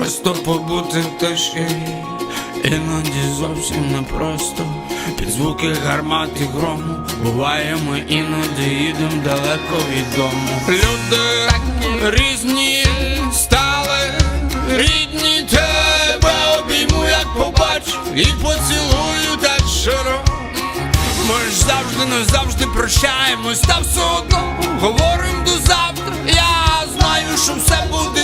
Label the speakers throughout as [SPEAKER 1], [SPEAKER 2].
[SPEAKER 1] Просто побути в тиші, іноді зовсім непросто. Під звуки гармат і грому буває, ми іноді їдем далеко від дому. Люди різні стали, рідні тебе обійму, як побачу, і поцілую так щиро. Ми ж завжди не завжди прощаємось, та все одно говорим до завтра. Я знаю, що все буде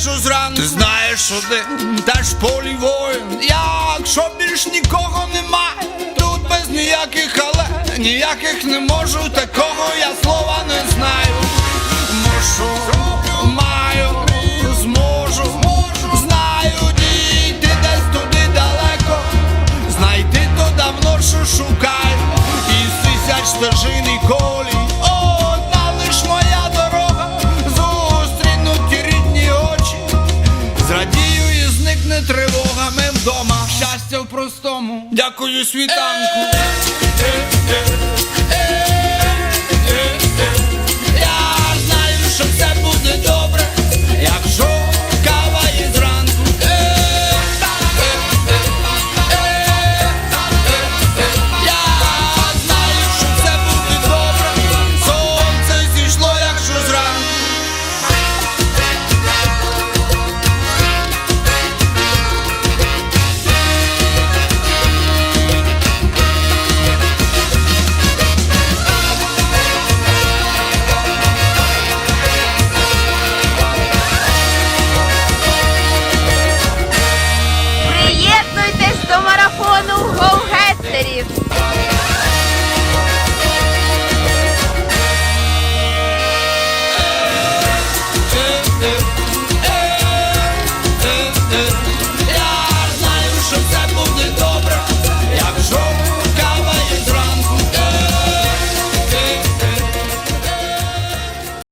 [SPEAKER 1] якщо зранку. Ти знаєш один, теж полі воїн. Якщо більш нікого немає Тут без ніяких але Ніяких не можу, такого я слова не знаю. Мушу, маю, зможу Знаю, дійти десь туди далеко. Знайти то давно, що шукаю. Із тисяч стежин і колій Щастя в простому. Дякую світанку